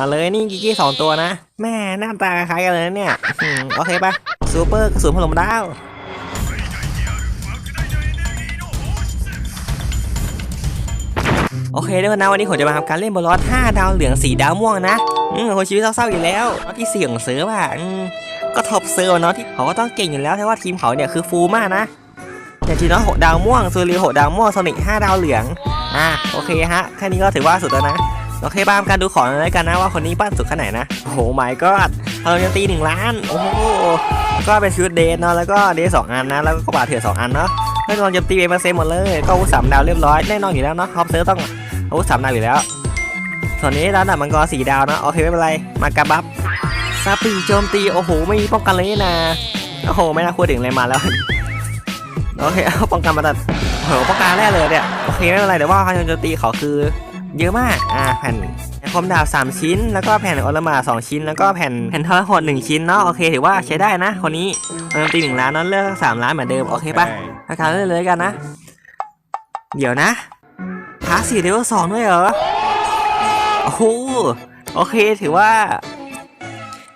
มาเลยนี่กิกกี้สองตัวนะแม่หน้าตาคล้ายกันเลยนะเนี่ยอืมโอเคปะซูเปอร์กระสุนพลมดาวโอเคด้วยนะวันนี้ผมจะมาทำการเล่นบอลลอส5ดาวเหลือง4ดาวม่วงนะอืมคนชีวิตเศร้าๆอยู่แล้วเอาที่เสี่ยงเสือว่ะอืมก็ท็อปเซอร์เนาะที่เขาก็ต้องเก่งอยู่แล้วแต่ว่าทีมเขาเนี่ยคือฟูลมากนะอย่างทีนาะหกดาวม่วงซูรียหกดาวม่วงโซนิก5ดาวเหลืองอะโอเคฮะแค่นี้ก็ถือว่าสุดแล้วนะ โอเคบ้ามการดูของหน่อยแล้วกันนะว่าคนนี้ปั้นสุดแค่ไหนนะ โอ้โหไม่ก็เราจะตีหนึ่งล้าน โอ้โห ก็เป็นชุดเดทเนาะ แล้วก็เดทสองอันนะ แล้วก็บาดเถื่อนสองอันเนาะไม่ลองจะตีเป็นเปอร์เซ็นต์หมดเลย ก็อาวุธสามดาวเรียบร้อยแน่นอนอยู่แล้วเนาะท็อปเซิร์ต้องอาวุธสามดาวอยู่แล้ว ส่วนนี้ร้านดับมังกรสี่ดาวเนาะ โอเคไม่เป็นไร มากระบับซาปีโจมตี โอ้โห ไม่มีป้องกันเลยนี่นะ โอ้โห ไม่น่าพูดถึงเลยมาแล้ว โอเคเอาป้องกันมาตัดโอ้โหป้องกันแรกเลยเนี่ย โอเคไม่เป็นไรแต่ว่าการโจมตีเขาคือ เยอะมาก อ่าแผ่นคมดาบ3 ชิ้น แล้วก็แผ่นออลมา2ชิ้น แล้วก็แผ่นแผ่นทรหด1ชิ้นเนาะ โอเค ถือว่าใช้ได้นะ คนนี้เติมตีหนึ่งล้านเนาะเลือกสามล้านเหมือนเดิม โอเคปะราคาเล่นเลยกันนะ เดี๋ยวนะพาสี่เลเวลสองด้วยเหรอ โอ้โห โอเค ถือว่า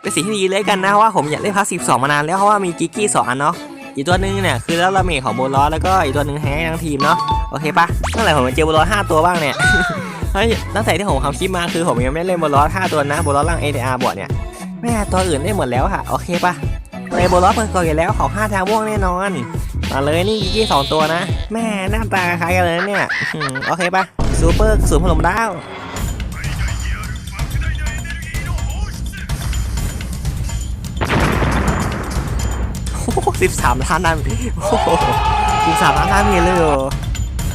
เป็นสิ่งที่ดีเลยกันนะว่าผมอยากเล่นพาร์ทสิบสองมานานแล้วเพราะว่ามีกิกกี้สองอันเนาะอีกตัวหนึงเนี่ยคือแล้วลาเมจของโบลอสแล้วก็อีกตัวหนึงแฮงทั้งทีมเนาะโอเคปะเมื่อไหร่ผมจะเจอโบลอสห้าตัวบ้างเนี่ย เฮ้ยตั้งแต่ที่ผมทำคลิปมาคือผมยังไม่เล่นโบลอสห้าตัวนะโบลอสล่าง ADR บอร์ดเนี่ยแม่ตัวอื่นได้หมดแล้วค่ะ โอเคปะเลยโบลอสเปิดก่อนอยู่แล้วของห้าทางม่วงแน่นอนมาเลยนี่กิกี้สองตัวนะ แม่หน้าตาคล้ายกันเลยเนี่ยโอเคปะซูเปอร์สุนพลมดาวสิบสามล้านนาทีโอ้โหสิบสามล้านนาทีเลยเหรอ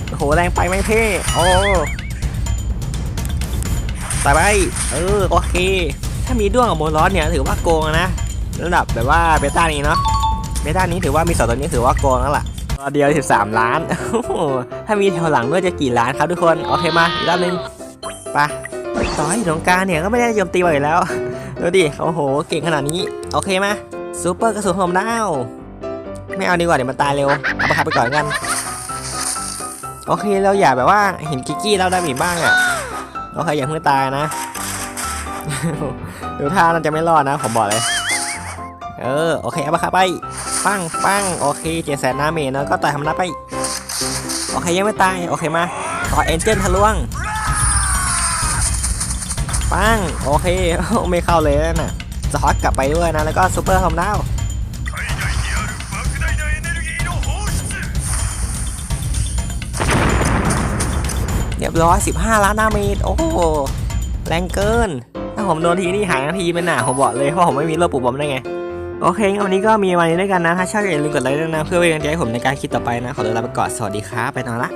โอ้โหแรงไปไหมเพ่โอ้ ใส่ไป เออ โอเค ถ้ามีด้วงกับโมลอสเนี่ยถือว่าโกงนะ ระดับแบบว่าเบต้านี้เนาะ เบต้านี้ถือว่ามีสองตัวนี้ถือว่าโกงแล้วล่ะตัวเดียว 13 ล้านโอ้โหถ้ามีแถวหลังด้วยจะกี่ล้านครับทุกคน โอเคมา อีกรอบนึงไปต่อให้สงกรารเนี่ยก็ไม่ได้โจมตีบ่อยแล้ว ดูดิ โอ้โห เก่งขนาดนี้ โอเคมาซูเปอร์กระสุนผมดาวไม่เอาดีกว่าเดี๋ยวมันตายเร็ว เอาไปขับไปก่อนกัน โอเคเราอย่าแบบว่าเห็นกิกกี้เราได้บีบ้างอะ โอเคอย่าเพิ่งตายนะ ดูท่าน่าจะไม่รอดนะ ผมบอกเลย เออ โอเคเอาไปครับไป ปังปังโอเคเจแสนหน้าเมนแล้วก็ต่อยทำน้าไป โอเคยังไม่ตาย โอเคมาขอเอ็นเจนทะลวง ปัง โอเค ไม่เข้าเลยนั่นน่ะสฮอตกลับไปด้วยนะ แล้วก็ซูเปอร์ทอมดาว 115 ล้านดาเมจโอ้โหแรงเกิน ถ้าผมโดนทีนี่หายนาทีเป็นหนาผมบอกเลยเพราะผมไม่มีโลปุบบอมได้ไง โอเคงั้นวันนี้ก็มีวันนี้ด้วยกันนะ ถ้าชอบอย่าลืมกดไลค์ด้วยนะ เพื่อเป็นกำลังใจให้ผมในการคิดต่อไปนะ ขอตัวลาไปก่อนสวัสดีครับไปนอนละ